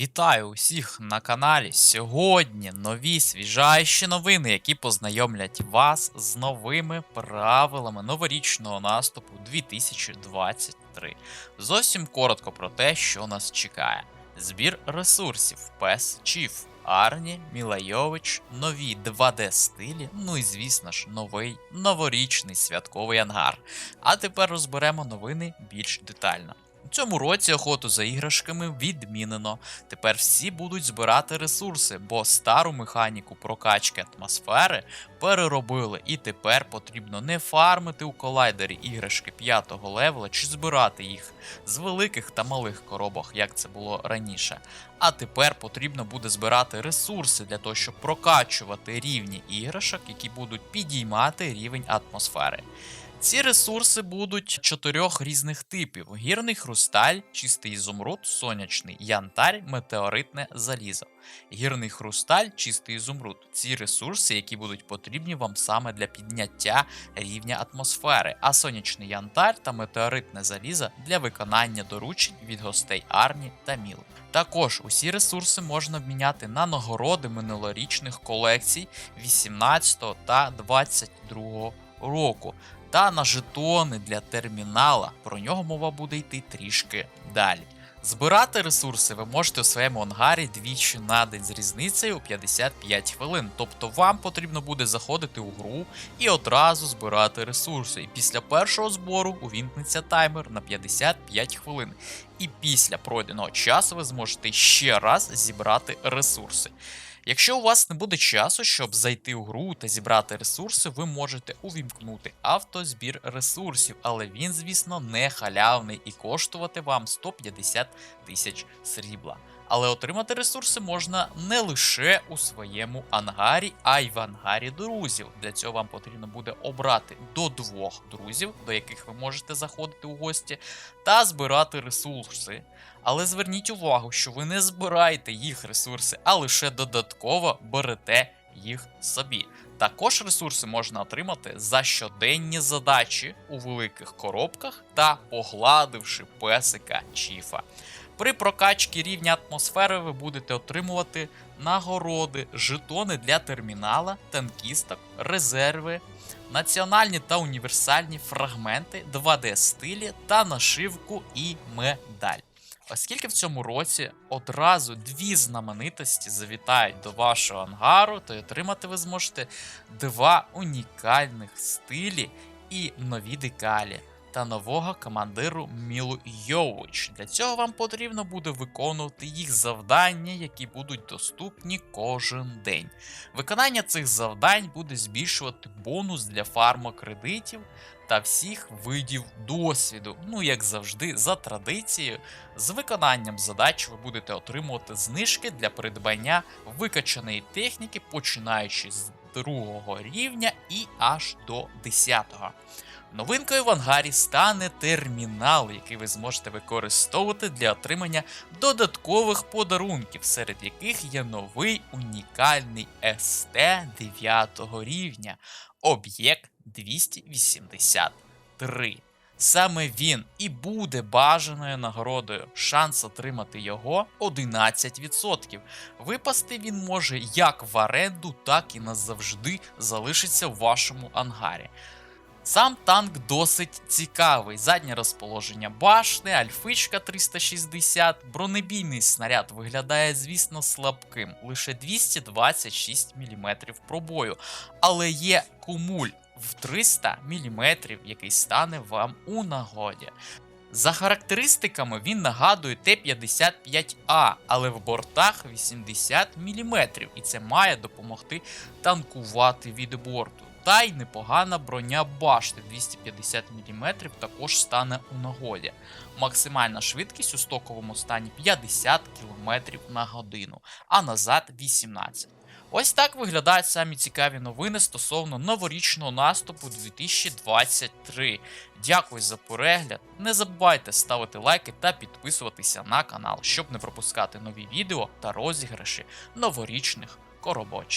Вітаю усіх на каналі. Сьогодні нові свіжайші новини, які познайомлять вас з новими правилами новорічного наступу 2023. Зовсім коротко про те, що нас чекає: збір ресурсів, пес Чіф, Арні, Мілайович, нові 2D стилі, ну і звісно ж, новий новорічний святковий ангар. А тепер розберемо новини більш детально. Цьому році охоту за іграшками відмінено. Тепер всі будуть збирати ресурси, бо стару механіку прокачки атмосфери переробили, і тепер потрібно не фармити у колайдері іграшки 5 левела чи збирати їх з великих та малих коробок, як це було раніше. А тепер потрібно буде збирати ресурси для того, щоб прокачувати рівні іграшок, які будуть підіймати рівень атмосфери. Ці ресурси будуть чотирьох різних типів: гірний хрусталь, чистий ізумруд, сонячний янтарь, метеоритне залізо. Гірний хрусталь, чистий ізумруд ці ресурси, які будуть потрібні вам саме для підняття рівня атмосфери, а сонячний янтар та метеоритне залізо для виконання доручень від гостей Арні та Міл. Також усі ресурси можна обміняти на нагороди минулорічних колекцій 18 та 22 року та на жетони для термінала. Про нього мова буде йти трішки далі. Збирати ресурси ви можете у своєму ангарі двічі на день з різницею у 55 хвилин. Тобто вам потрібно буде заходити у гру і одразу збирати ресурси. І після першого збору увімкнеться таймер на 55 хвилин. І після пройденого часу ви зможете ще раз зібрати ресурси. Якщо у вас не буде часу, щоб зайти у гру та зібрати ресурси, ви можете увімкнути автозбір ресурсів, але він, звісно, не халявний і коштувати вам 150 тисяч срібла. Але отримати ресурси можна не лише у своєму ангарі, а й в ангарі друзів. Для цього вам потрібно буде обрати до двох друзів, до яких ви можете заходити у гості, та збирати ресурси. Але зверніть увагу, що ви не збираєте їх ресурси, а лише додатково берете їх собі. Також ресурси можна отримати за щоденні задачі у великих коробках та погладивши песика Чіфа. При прокачці рівня атмосфери ви будете отримувати нагороди, жетони для термінала, танкісток, резерви, національні та універсальні фрагменти, 2D стилі та нашивку і медаль. Оскільки в цьому році одразу дві знаменитості завітають до вашого ангару, то й отримати ви зможете два унікальних стилі і нові декалі та нового командиру Мілу Йович. Для цього вам потрібно буде виконувати їх завдання, які будуть доступні кожен день. Виконання цих завдань буде збільшувати бонус для фармакредитів та всіх видів досвіду. Ну, як завжди, за традицією, з виконанням задач ви будете отримувати знижки для придбання викачаної техніки, починаючи з другого рівня і аж до 10-го. Новинкою в ангарі стане термінал, який ви зможете використовувати для отримання додаткових подарунків, серед яких є новий унікальний СТ 9 рівня, об'єкт 283. Саме він і буде бажаною нагородою. Шанс отримати його 11%. Випасти він може як в оренду, так і назавжди залишиться в вашому ангарі. Сам танк досить цікавий. Заднє розположення башни, альфичка 360, бронебійний снаряд виглядає, звісно, слабким, лише 226 мм пробою. Але є кумуль в 300 мм, який стане вам у нагоді. За характеристиками він нагадує Т-55А, але в бортах 80 мм, і це має допомогти танкувати від борту. Та й непогана броня башти 250 мм також стане у нагоді. Максимальна швидкість у стоковому стані 50 км на годину, а назад 18. Ось так виглядають самі цікаві новини стосовно новорічного наступу 2023. Дякую за перегляд. Не забувайте ставити лайки та підписуватися на канал, щоб не пропускати нові відео та розіграші новорічних коробочків.